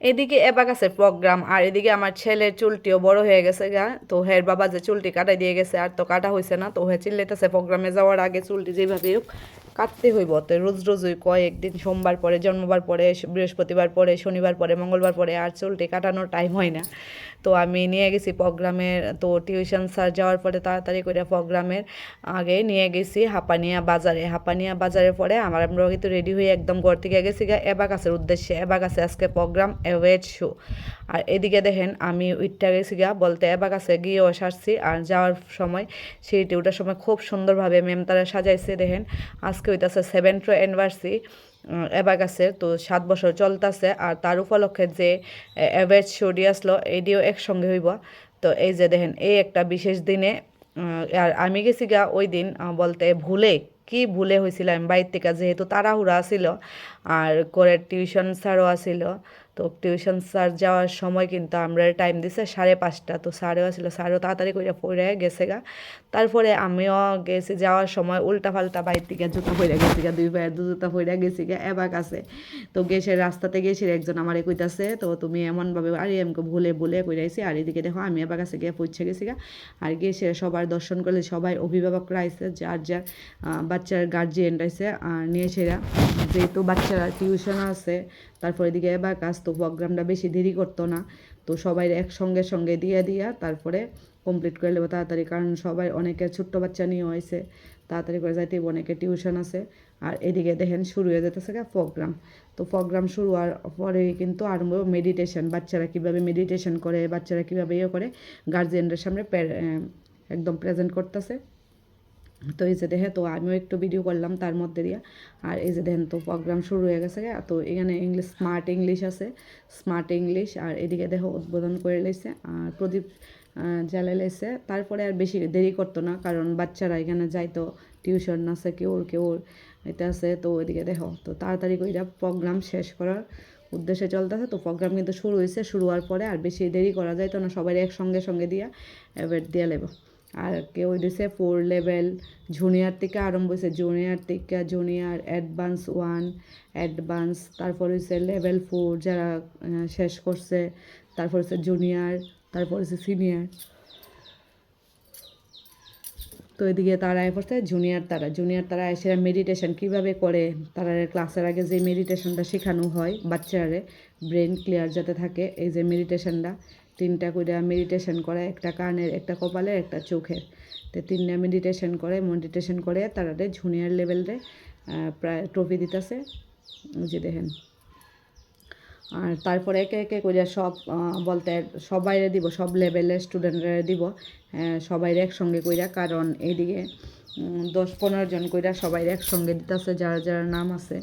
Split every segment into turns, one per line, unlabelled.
এদিকে এবাগাছের প্রোগ্রাম আর এদিকে আমার ছেলের চুলটিও বড় হয়ে গেছে গা। তো হের বাবা যে চুলটি কাটাই দিয়ে গেছে, আর তো কাটা হয়েছে না, তো হে চিল্লেতেছে প্রোগ্রামে যাওয়ার আগে চুলটি যেভাবে হোক কাটতে হইব তো রোজ রোজই কয় একদিন সোমবার পরে, জন্মবার পরে, বৃহস্পতিবার পরে, শনিবার পরে, মঙ্গলবার পরে আর চুলটি কাটানোর টাইম হয় না। তো আমি নিয়ে গেছি প্রোগ্রামের তো টিউশন স্যার যাওয়ার পরে তাড়াতাড়ি করে প্রোগ্রামের আগে নিয়ে গেছি হাপানিয়া বাজারে। হাপানিয়া বাজারের পরে আমার আমরা কিন্তু রেডি হয়ে একদম ঘর থেকে গেছি গা এবাকাসের উদ্দেশ্যে। এবাকাসে আজকে প্রোগ্রাম অ্যাওয়েট শো আর এদিকে দেখেন আমি উইটটা গেছি গা বলতে এবাকাসে গিয়েও সারছি। আর যাওয়ার সময় সেইটি ওটার সময় খুব সুন্দরভাবে ম্যাম তারা সাজাইছে দেখেন। আজকে সেভেন সেভেন্থ অ্যানিভার্সারি অ্যাবাগাসের তো সাত বছর চলতেছে। আর তার উপলক্ষে যে অ্যাভারেজ শোডি আসলো এটিও একসঙ্গে হইব। তো এই যে দেখেন, এই একটা বিশেষ দিনে আর আমি গেছি গা ওই দিন বলতে ভুলে, কি ভুলে হয়েছিল আমি বাইর থেকে যেহেতু তাড়াহুড়া আসিল আর করে টিউশন স্যারও আসিল। তো টিউশন স্যার যাওয়ার সময় কিন্তু আমরা টাইম দিছে সাড়ে পাঁচটা। তো স্যারেও আসিল স্যারও তাড়াতাড়ি করে পড়ে গেছে গা তারপরে আমিও গেছি যাওয়ার সময় উল্টা পাল্টা বাইর থেকে জুতা পরে গেছি গা দুই পায়ের দু জুতা পরে গেছি গা এবার কাছে। তো গেছে রাস্তাতে গেছি একজন আমার কইতাছে, তো তুমি এমনভাবে আরে আমাকে ভুলে ভুলে কইরাইছি, আর এদিকে দেখো আমি এবার কাছে গিয়ে পৌঁছে গেছি গা আর গিয়ে সবার দর্শন করলে সবাই অভিভাবকরা আইসে যার যার বাচ্চার গার্জিয়ান আইসে আর নিয়ে সেরা যেহেতু বাচ্চারা টিউশন আছে, তারপরে এদিকে এবার কাজ তো প্রোগ্রামটা বেশি দেরি করতো না। তো সবাই একসঙ্গে সঙ্গে দিয়ে দিয়া তারপরে কমপ্লিট করে নেব তাড়াতাড়ি। কারণ সবাই অনেকে ছোট্ট বাচ্চা নিয়ে হয়েছে তাড়াতাড়ি করে যাইতে অনেকে টিউশন আছে। আর এদিকে দেখেন শুরু হয়ে যেতেছে প্রোগ্রাম তো প্রোগ্রাম শুরু হওয়ার পরে কিন্তু আরম্ভ মেডিটেশন বাচ্চারা কীভাবে মেডিটেশন করে, বাচ্চারা কীভাবে ইয়ে করে গার্জিয়ানদের সামনে একদম প্রেজেন্ট করতেছে। তো এই যে দেখে তো আমিও একটু ভিডিও করলাম তার মধ্যে দিয়ে। আর এই যে দেখেন তো প্রোগ্রাম শুরু হয়ে গেছে। তো এখানে ইংলিশ স্মার্ট ইংলিশ আছে। স্মার্ট ইংলিশ আর এদিকে দেখো উদ্বোধন করে লাইছে আর প্রদীপ আহ, জ্বালাই লাইছে তারপরে আর বেশি দেরি করতো না কারণ বাচ্চারা এখানে যাইতো টিউশন আছে কেউ কেউ এটা আছে। তো ওইদিকে দেখো তো তাড়াতাড়ি করে প্রোগ্রাম শেষ করার উদ্দেশ্যে চলতেছে। তো প্রোগ্রাম কিন্তু শুরু হয়েছে শুরু হওয়ার পরে আর বেশি দেরি করা যায় তো না সবাই একসঙ্গে সঙ্গে দিয়া এবার দিয়ে লেব। আর কেউ দিছে ফোর লেভেল জুনিয়র থেকে আরম্ভ হয়েছে জুনিয়র থেকে জুনিয়র অ্যাডভান্স ওয়ান অ্যাডভান্স তারপর হচ্ছে লেভেল ফোর যারা শেষ করছে, তারপর হচ্ছে জুনিয়র তারপর হচ্ছে সিনিয়র তো এদিকে তারা পড়ছে জুনিয়র তারা জুনিয়র তারা এসে মেডিটেশন কীভাবে করে? তারা ক্লাসের আগে যে মেডিটেশনটা শেখানো হয় বাচ্চারে ব্রেন ক্লিয়ার যাতে থাকে, এই যে মেডিটেশনটা তিনটা করে মেডিটেশন করে একটা কানের, একটা কপালের, একটা চোখের। তো তিনটা মেডিটেশন করে মেডিটেশন করে তারা জুনিয়র লেভেলে প্রায় ট্রফি দিতেছে। যে দেখেন আর তারপরে একে একে করে সব বলতে সবাইরে দিব, সব লেভেলের স্টুডেন্টরা দিব সবাইরে একসঙ্গে কইরা, কারণ এইদিকে দশ পনেরো জন কইরা সবাই একসঙ্গে দিতেছে, যারা যারা নাম আছে,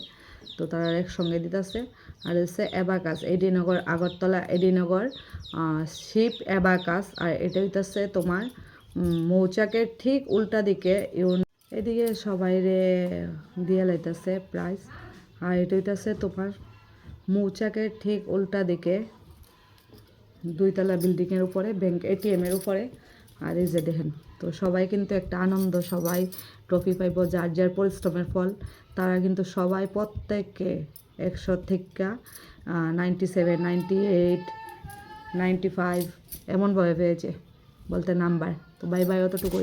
তো তারা একসঙ্গে দিতেছে। আর হচ্ছে অ্যাবাকাস এডিনগর, আগরতলা, এডিনগর শিপ অ্যাবাকাস আর এটা হইতেছে তোমার মৌচাকের ঠিক উল্টা দিকে এদিকে সবাইরে দিয়ে লাইতেছে প্রাইস আর এটা হইতেছে তোমার মৌচাকের ঠিক উল্টা দিকে দুইতলা বিল্ডিংয়ের উপরে ব্যাংক এটিএমের উপরে আর এই যে দেখেন, তো সবাই কিন্তু একটা আনন্দ, সবাই ট্রফি পাইব, যার যার পরিশ্রমের ফল, তারা কিন্তু সবাই প্রত্যেককে একশো থেকে ninety seven ninety eight ninety five এমনভাবে পেয়েছে বলতে নাম্বার তো বাই বাই অতটুকু